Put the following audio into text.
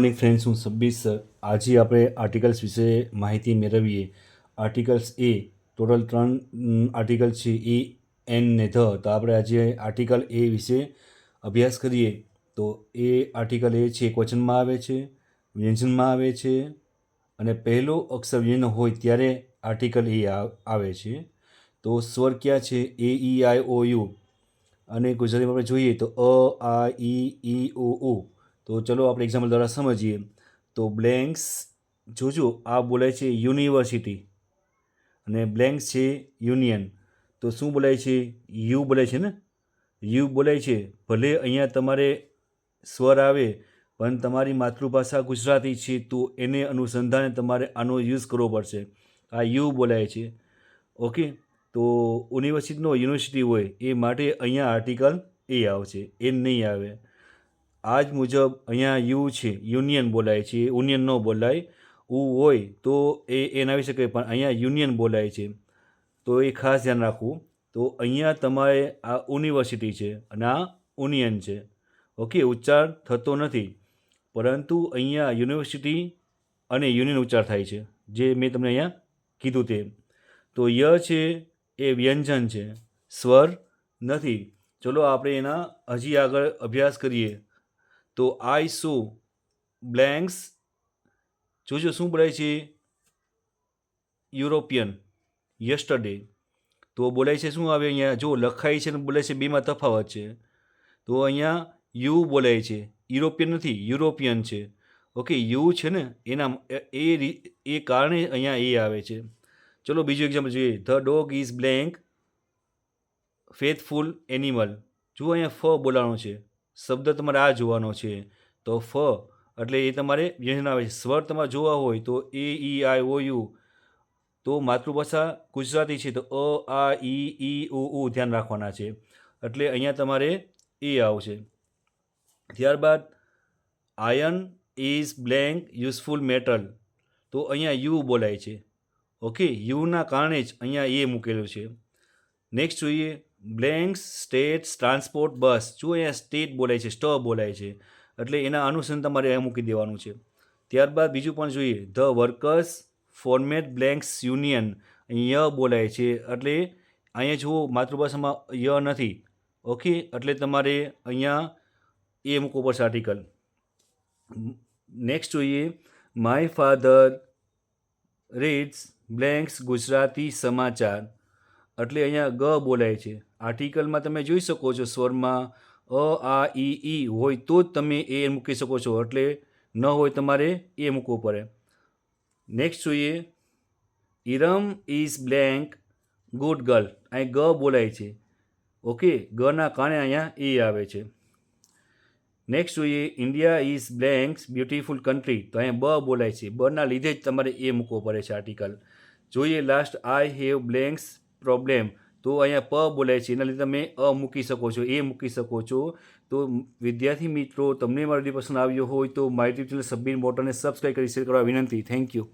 Morning friends હું સબ્બીસ આજે આપણે આર્ટિકલ્સ વિશે માહિતી મેળવીએ. આર્ટિકલ્સ એ ટોટલ ત્રણ આર્ટિકલ છે, એ એન ને ધ. તો આપણે આજે આર્ટિકલ એ વિશે અભ્યાસ કરીએ. તો એ આર્ટિકલ એ છે ક્વચનમાં આવે છે, વ્યંજનમાં આવે છે, અને પહેલો અક્ષર વ્યંજન હોય ત્યારે આર્ટિકલ એ આવે છે. તો સ્વર ક્યાં છે? એ ઈ આઈ ઓ યુ અને ગુજરાતીમાં આપણે જોઈએ તો અ, આ, ઈ ઈ, ઓ ઉ તો ચલો આપણે એક્ઝામ્પલ દ્વારા સમજીએ. તો બ્લેન્ક્સ જોજો, આ બોલાય છે યુનિવર્સિટી અને બ્લેન્ક્સ છે યુનિયન તો શું બોલાય છે? યુ બોલાય છે ને? યુ બોલાય છે. ભલે અહીંયા તમારે સ્વર આવે, પણ તમારી માતૃભાષા ગુજરાતી છે, તો એને અનુસંધાને તમારે આનો યુઝ કરવો પડશે. આ યુ બોલાય છે. ઓકે તો યુનિવર્સિટીનો યુનિવર્સિટી હોય, એ માટે અહીંયા આર્ટિકલ એ આવશે. એ નહીં આવે. આ જ મુજબ અહીંયા યુ છે, યુનિયન બોલાય છે, યુનિયન ન બોલાય, ઉ હોય તો એ એ વિશે શકે પણ અહીંયા યુનિયન બોલાય છે. તો એ ખાસ ધ્યાન રાખવું. તો અહીંયા તમારે આ યુનિવર્સિટી છે અને આ યુનિયન છે. ઓકે, ઉચ્ચાર થતો નથી. પરંતુ અહીંયા યુનિવર્સિટી અને યુનિયન ઉચ્ચાર થાય છે, જે મેં તમને અહીંયા કીધું તે. તો ય છે, એ વ્યંજન છે. સ્વર નથી. ચલો આપણે એના હજી આગળ અભ્યાસ કરીએ. તો આઈ શું? બ્લેન્ક્સ જોજો શું બોલાય છે? યુરોપિયન યસ્ટરડે તો બોલાય છે શું આવે અહીંયા? જો લખાય છે ને બોલાય છે બેમાં તફાવત છે. તો અહીંયા યુ બોલાય છે. યુરોપિયન નથી યુરોપિયન છે. ઓકે, યુ છે ને, એના એ એ કારણે અહીંયા એ આવે છે. ચલો બીજું એક્ઝામ્પલ જોઈએ. The dog is blank faithful animal જુઓ અહીંયા ફ બોલાણો છે. શબ્દ તમારે આ જોવાનો છે. તો ફ એટલે એ તમારે વ્યંજન આવે છે. સ્વર તમારે જોવા હોય તો એ, ઈ, આઈ, ઓ, યુ. તો માતૃભાષા ગુજરાતી છે તો અ, આ, ઈ ઈ, ઉ ઉ ધ્યાન રાખવાના છે. એટલે અહીંયા તમારે એ આવશે ત્યારબાદ iron is blank useful metal. તો અહીંયા યુ બોલાય છે. ઓકે, યુના કારણે જ અહીંયા એ મૂકેલું છે. નેક્સ્ટ જોઈએ. Blanks, states, transport, bus. જો અહીંયા સ્ટેટ બોલાય છે સ્ટ બોલાય છે, એટલે એના અનુસંધાન તમારે અહીંયા મૂકી દેવાનું છે. ત્યારબાદ બીજું પણ જોઈએ. The workers formed blanks union. ય બોલાય છે, એટલે અહીંયા જુઓ, માતૃભાષામાં ય નથી. ઓકે? એટલે તમારે અહીંયા એ મૂકવું પડશે આર્ટિકલ. નેક્સ્ટ જોઈએ. My father reads blanks Gujarati Samachar. એટલે અહીંયા ગ બોલાય છે. આર્ટિકલમાં તમે જોઈ શકો છો સ્વરમાં અ, આ, ઈ ઈ હોય તો જ તમે એ મૂકી શકો છો. એટલે ન હોય તમારે એ મૂકવું પડે. નેક્સ્ટ જોઈએ. Iram is blank good girl. અહીં ગ બોલાય છે. ઓકે ગના કારણે અહીંયા એ આવે છે. નેક્સ્ટ જોઈએ. India is blanks beautiful country. તો અહીંયા બ બોલાય છે. બના લીધે જ તમારે એ મૂકવો પડે છે આર્ટિકલ. જોઈએ, last, I have blanks problem. તો અહીંયા પ બોલાય છે, એના લીધે તમે અ મૂકી શકો છો, એ મૂકી શકો છો. તો વિદ્યાર્થી મિત્રો, તમને મારો પસંદ આવ્યો હોય તો મારી ટ્યુબ ચેનલ સબમિટ બોટનને સબસ્ક્રાઈબ કરી શેર કરવા વિનંતી. Thank you